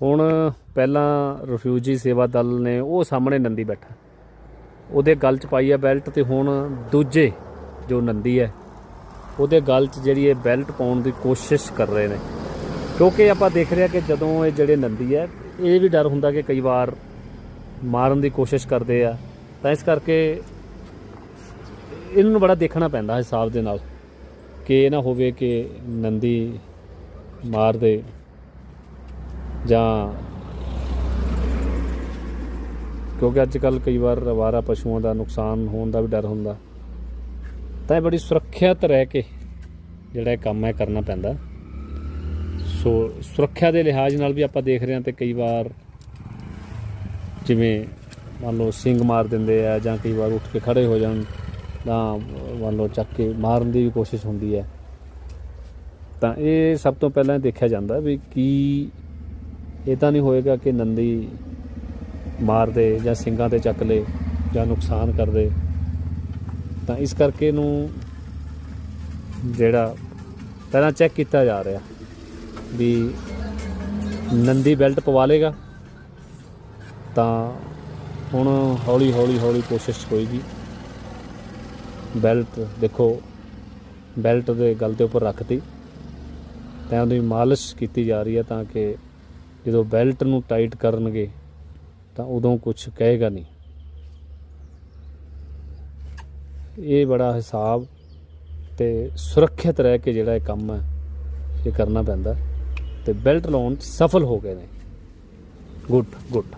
ਹੁਣ ਪਹਿਲਾਂ ਰਿਫਿਊਜੀ ਸੇਵਾ ਦਲ ਨੇ ਉਹ ਸਾਹਮਣੇ ਨੰਦੀ ਬੈਠਾ। ਉਹਦੇ ਗਲ 'ਚ ਪਾਈ ਹੈ ਬੈਲਟ ਤੇ ਹੁਣ ਦੂਜੇ ਜੋ ਨੰਦੀ ਹੈ, ਉਹਦੇ ਗਲ 'ਚ ਜਿਹੜੀ ਇਹ ਬੈਲਟ ਪਾਉਣ ਦੀ ਕੋਸ਼ਿਸ਼ ਕਰ ਰਹੇ ਨੇ। ਕਿਉਂਕਿ ਆਪਾਂ ਦੇਖ ਰਿਹਾ ਕਿ ਜਦੋਂ ਇਹ ਜਿਹੜੇ ਨੰਦੀ ਹੈ, ਇਹ ਵੀ ਡਰ ਹੁੰਦਾ ਕਿ ਕਈ ਵਾਰ ਮਾਰਨ ਦੀ ਕੋਸ਼ਿਸ਼ ਕਰਦੇ ਆ। ਤਾਂ ਇਸ ਕਰਕੇ ਇਹਨਾਂ ਨੂੰ ਬੜਾ ਦੇਖਣਾ ਪੈਂਦਾ ਹਿਸਾਬ ਦੇ ਨਾਲ ਕਿ ਇਹ ਨਾ ਹੋਵੇ ਕਿ ਨੰਦੀ ਮਾਰ ਦੇ। ਜਾਂ ਕਿਉਂਕਿ ਅੱਜ ਕੱਲ ਕਈ ਵਾਰ ਅਵਾਰਾ ਪਸ਼ੂਆਂ ਦਾ ਨੁਕਸਾਨ ਹੋਣ ਦਾ ਵੀ ਡਰ ਹੁੰਦਾ। ਤਾਂ ਇਹ ਬੜੀ ਸੁਰੱਖਿਅਤ ਰਹਿ ਕੇ ਜਿਹੜਾ ਇਹ ਕੰਮ ਹੈ ਕਰਨਾ ਪੈਂਦਾ। ਸੋ ਸੁਰੱਖਿਆ ਦੇ ਲਿਹਾਜ਼ ਨਾਲ ਵੀ ਆਪਾਂ ਦੇਖ ਰਹੇ ਹਾਂ ਤੇ ਕਈ ਵਾਰ ਜਿਵੇਂ ਮੰਨ ਲਓ ਸਿੰਗ ਮਾਰ ਦਿੰਦੇ ਆ ਜਾਂ ਕਈ ਵਾਰ ਉੱਠ ਕੇ ਖੜੇ ਹੋ ਜਾਣ ਤਾਂ ਮੰਨ ਲਓ ਚੱਕ ਕੇ ਮਾਰਨ ਦੀ ਵੀ ਕੋਸ਼ਿਸ਼ ਹੁੰਦੀ ਹੈ। ਤਾਂ ਇਹ ਸਭ ਤੋਂ ਪਹਿਲਾਂ ਦੇਖਿਆ ਜਾਂਦਾ ਵੀ ਕੀ ਇਹ ਤਾਂ ਨਹੀਂ ਹੋਏਗਾ ਕਿ ਨੰਦੀ ਮਾਰ ਦੇ ਜਾਂ ਸਿੰਗਾਂ ਤੇ ਚੱਕ ਲੇ ਜਾਂ ਨੁਕਸਾਨ ਕਰ ਦੇ ਤਾਂ ਇਸ ਕਰਕੇ ਇਹਨੂੰ ਜਿਹੜਾ ਪਹਿਲਾਂ ਚੈੱਕ ਕੀਤਾ ਜਾ ਰਿਹਾ ਵੀ ਨੰਦੀ ਬੈਲਟ ਪਵਾ ਲੇਗਾ। ਤਾਂ ਹੁਣ ਹੌਲੀ ਹੌਲੀ ਹੌਲੀ ਕੋਸ਼ਿਸ਼ ਹੋਏਗੀ। ਬੈਲਟ ਦੇਖੋ ਬੈਲਟ ਦੇ ਗਲ ਦੇ ਉੱਪਰ ਰੱਖਤੀ। ਤਾਂ ਉਹਦੀ ਮਾਲਿਸ਼ ਕੀਤੀ ਜਾ ਰਹੀ ਹੈ ਤਾਂ ਕਿ ਜਦੋਂ ਬੈਲਟ ਨੂੰ ਟਾਈਟ ਕਰਨਗੇ ਤਾਂ ਉਦੋਂ ਕੁਝ ਕਹੇਗਾ ਨਹੀਂ। ਇਹ ਬੜਾ ਹਿਸਾਬ ਤੇ ਸੁਰੱਖਿਅਤ ਰਹਿ ਕੇ ਜਿਹੜਾ ਇਹ ਕੰਮ ਹੈ, ਇਹ ਕਰਨਾ ਪੈਂਦਾ ਤੇ ਬੈਲਟ ਲਾਉਣ ਸਫਲ ਹੋ ਗਏ ਨੇ। Good good